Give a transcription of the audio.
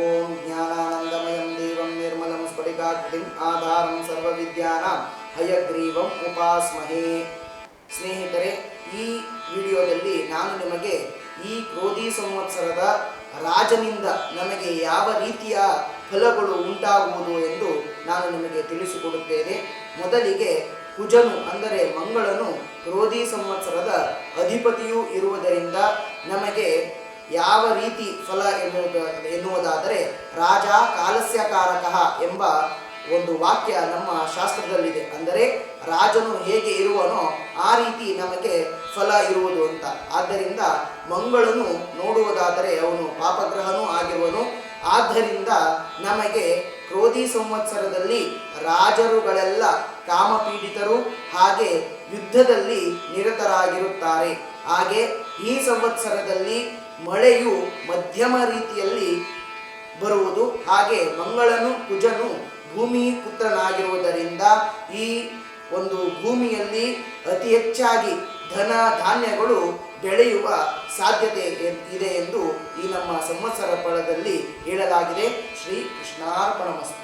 ಓಂ ಜ್ಞಾನಾನಂದಮಯಂ ದೇವಂ ನಿರ್ಮಲಂ ಸ್ಫಟಿಕಾಕೃತಿಂ ಆಧಾರಂ ಸರ್ವವಿದ್ಯಾನಾಂ ಹಯಗ್ರೀವಂ ಉಪಾಸ್ಮಹೇ ಸ್ನೇಹಿತರೆ ಈ ವಿಡಿಯೋದಲ್ಲಿ ನಾನು ನಿಮಗೆ ಈ ಕ್ರೋಧಿ ಸಂವತ್ಸರದ ರಾಜನಿಂದ ನಮಗೆ ಯಾವ ರೀತಿಯ ಫಲಗಳು ಉಂಟಾಗುವುದು ಎಂದು ನಾನು ನಿಮಗೆ ತಿಳಿಸಿಕೊಡುತ್ತೇನೆ. ಮೊದಲಿಗೆ ಕುಜನು ಅಂದರೆ ಮಂಗಳನು ಕ್ರೋಧಿ ಸಂವತ್ಸರದ ಅಧಿಪತಿಯೂ ಇರುವುದರಿಂದ ನಮಗೆ ಯಾವ ರೀತಿ ಫಲ ಎನ್ನುವುದು ಎನ್ನುವುದಾದರೆ ರಾಜ ಕಾಲಸ್ಯಕಾರಕ ಎಂಬ ಒಂದು ವಾಕ್ಯ ನಮ್ಮ ಶಾಸ್ತ್ರದಲ್ಲಿದೆ. ಅಂದರೆ ರಾಜನು ಹೇಗೆ ಇರುವನೋ ಆ ರೀತಿ ನಮಗೆ ಫಲ ಇರುವುದು ಅಂತ. ಆದ್ದರಿಂದ ಮಂಗಳನು ನೋಡುವುದಾದರೆ ಅವನು ಪಾಪಗ್ರಹನೂ ಆಗಿರುವನು. ಆದ್ದರಿಂದ ನಮಗೆ ಕ್ರೋಧಿ ಸಂವತ್ಸರದಲ್ಲಿ ರಾಜರುಗಳೆಲ್ಲ ಕಾಮಪೀಡಿತರು, ಹಾಗೆ ಯುದ್ಧದಲ್ಲಿ ನಿರತರಾಗಿರುತ್ತಾರೆ. ಹಾಗೆ ಈ ಸಂವತ್ಸರದಲ್ಲಿ ಮಳೆಯು ಮಧ್ಯಮ ರೀತಿಯಲ್ಲಿ ಬರುವುದು. ಹಾಗೆ ಮಂಗಳನು ಕುಜನು ಭೂಮಿ ಪುತ್ರನಾಗಿರುವುದರಿಂದ ಈ ಒಂದು ಭೂಮಿಯಲ್ಲಿ ಅತಿ ಹೆಚ್ಚಾಗಿ ಧನ ಧಾನ್ಯಗಳು ಬೆಳೆಯುವ ಸಾಧ್ಯತೆ ಇದೆ ಎಂದು ಈ ನಮ್ಮ ಸಂವತ್ಸರ ಫಲದಲ್ಲಿ ಹೇಳಲಾಗಿದೆ. ಶ್ರೀ ಕೃಷ್ಣಾರ್ಪಣಮಸ್ತು